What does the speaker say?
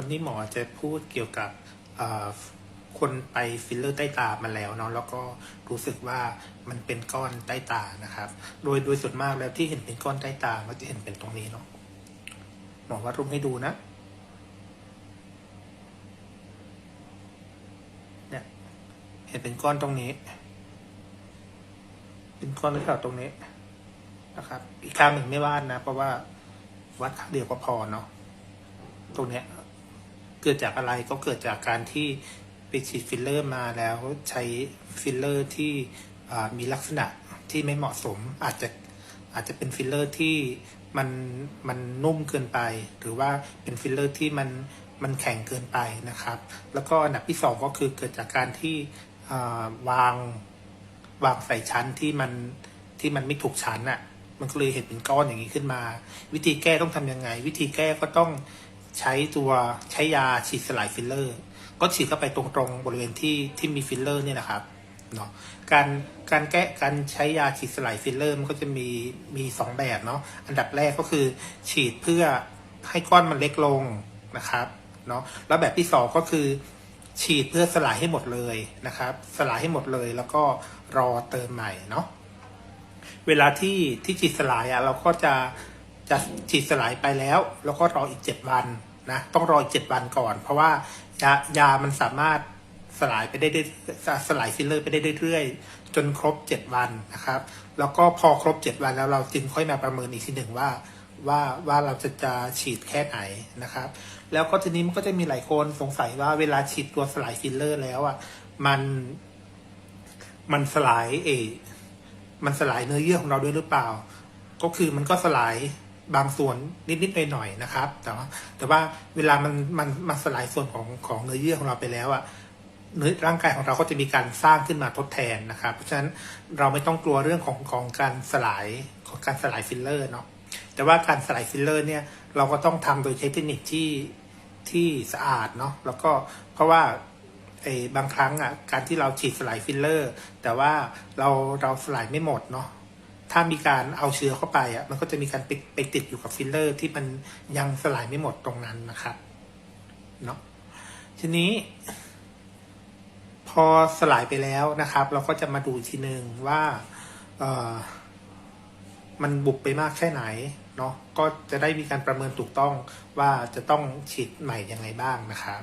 วันนี้หมอจะพูดเกี่ยวกับคนไปฟิลเลอร์ใต้ตามาแล้วเนาะแล้วก็รู้สึกว่ามันเป็นก้อนใต้ตานะครับ โดยโดยส่วนมากแล้วที่เห็นเป็นก้อนใต้ตาก็จะเห็นเป็นตรงนี้เนาะหมอวัดรูปให้ดูนะเนี่ยเห็นเป็นก้อนตรงนี้ เป็นก้อนแถวตรงนี้นะครับ อีกข้างหนึ่งไม่วาดนะ เพราะว่าวัดข้างเดียวก็พอเนาะตรงเนี้ย กิดจากอะไรก็เกิดจากการที่ไปฉีดฟิลเลอร์มาแล้วใช้ฟิลเลอร์ที่มีลักษณะที่ไม่เหมาะสมอาจจะอาจจะเป็นฟิลเลอร์ที่มันมันนุ่มเกินไป หรือว่าเป็นฟิลเลอร์ที่มันมันแข็งเกินไปนะครับ แล้วก็อันดับที่สองก็คือเกิดจากการที่วางวางใส่ชั้นที่มันที่มันไม่ถูกชั้นอะ่ะมันก็เลยเห็นเป็นก้อนอย่างนี้ขึ้นมา วิธีแก้ต้องทำยังไง วิธีแก้ก็ต้อง ใช้ตัวใช้ยาฉีดสลายฟิลเลอร์ ก็ฉีดเข้าไปตรงๆบริเวณที่ที่มีฟิลเลอร์เนี่ยนะครับเนาะการการแก้การใช้ยาฉีดสลายฟิลเลอร์มันก็จะมีมีสองแบบเนาะอันดับแรกก็คือฉีดเพื่อให้ก้อนมันเล็กลงนะครับเนาะแล้วแบบที่สองก็คือ ฉีดเพื่อสลายให้หมดเลยนะครับ สลายให้หมดเลยแล้วก็รอเติมใหม่เนาะเวลาที่ที่ฉีดสลายอะเราก็จะจะฉีดสลายไปแล้ว แล้วก็รออีกเจ็ดวัน นะต้องรอเจ็ดวันก่อน เพราะว่ายายามันสามารถสลายไปได้เรื่อยสลายฟิลเลอร์ไปได้เรื่อยๆจนครบเจ็ดวันนะครับ แล้วก็พอครบเจ็ดวันแล้วเราจึงค่อยมาประเมินอีกทีหนึ่งว่าว่าว่าเราจะจะฉีดแค่ไหนนะครับ แล้วก็ทีนี้มันก็จะมีหลายคนสงสัยว่าเวลาฉีดตัวสลายฟิลเลอร์แล้วอะมันมันสลายเอ มันสลายเนื้อเยื่อของเราด้วยหรือเปล่า ก็คือมันก็สลาย บางส่วนนิดๆหน่อยๆนะครับ แต่ว่าแต่ว่าเวลามันมันมันสลายส่วนของของเนื้อเยื่อของเราไปแล้วอะเนื้อร่างกายของเราก็จะมีการสร้างขึ้นมาทดแทนนะครับ เพราะฉะนั้นเราไม่ต้องกลัวเรื่องของของการสลายของการสลายฟิลเลอร์เนาะแต่ว่าการสลายฟิลเลอร์เนี่ยเราก็ต้องทำโดยใช้เทคนิคที่ที่สะอาดเนาะแล้วก็เพราะว่าไอ้บางครั้งอะการที่เราฉีดสลายฟิลเลอร์ แต่ว่าเราเราสลายไม่หมดเนาะ ถ้ามีการเอาเชื้อเข้าไปอะมันก็จะมีการไปไปติดอยู่กับฟิลเลอร์ ที่มันยังสลายไม่หมดตรงนั้นนะครับเนาะทีนี้ พอสลายไปแล้วนะครับ เราก็จะมาดูทีหนึ่งว่าเออมันบุบไปมากแค่ไหนเนาะก็จะได้มีการประเมินถูกต้องว่าจะต้องฉีดใหม่ยังไงบ้างนะครับ